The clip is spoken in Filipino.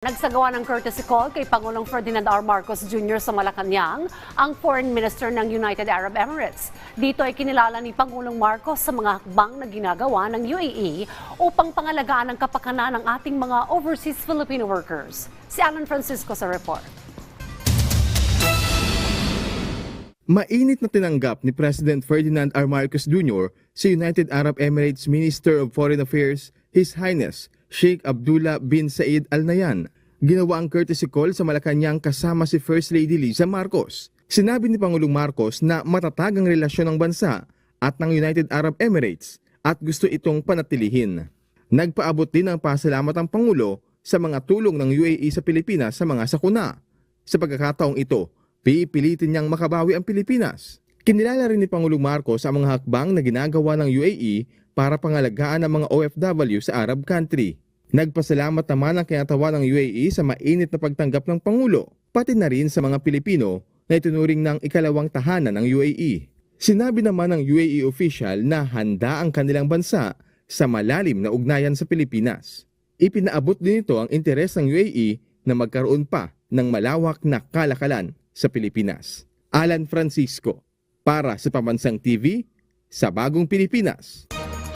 Nagsagawa ng courtesy call kay Pangulong Ferdinand R. Marcos Jr. sa Malacanang ang Foreign Minister ng United Arab Emirates. Dito ay kinilala ni Pangulong Marcos sa mga hakbang na ginagawa ng UAE upang pangalagaan ang kapakanan ng ating mga overseas Filipino workers. Si Alan Francisco sa report. Mainit na tinanggap ni President Ferdinand R. Marcos Jr. si United Arab Emirates Minister of Foreign Affairs, His Highness Sheikh Abdullah bin Said Al Nahyan. Ginawa ang courtesy call sa Malacanang kasama si First Lady Liza Marcos. Sinabi ni Pangulong Marcos na matatag ang relasyon ng bansa at ng United Arab Emirates at gusto itong panatilihin. Nagpaabot din ng pasalamat ang Pangulo sa mga tulong ng UAE sa Pilipinas sa mga sakuna. Sa pagkakataong ito, pipilitin niyang makabawi ang Pilipinas. Kinilala rin ni Pangulong Marcos ang mga hakbang na ginagawa ng UAE para pangalagaan ang mga OFW sa Arab country. Nagpasalamat naman ang kinatawa ng UAE sa mainit na pagtanggap ng Pangulo, pati na rin sa mga Pilipino na itunuring ng ikalawang tahanan ng UAE. Sinabi naman ng UAE official na handa ang kanilang bansa sa malalim na ugnayan sa Pilipinas. Ipinaabot din ito ang interes ng UAE na magkaroon pa ng malawak na kalakalan sa Pilipinas. Alan Francisco, para sa Pamansang TV, sa Bagong Pilipinas.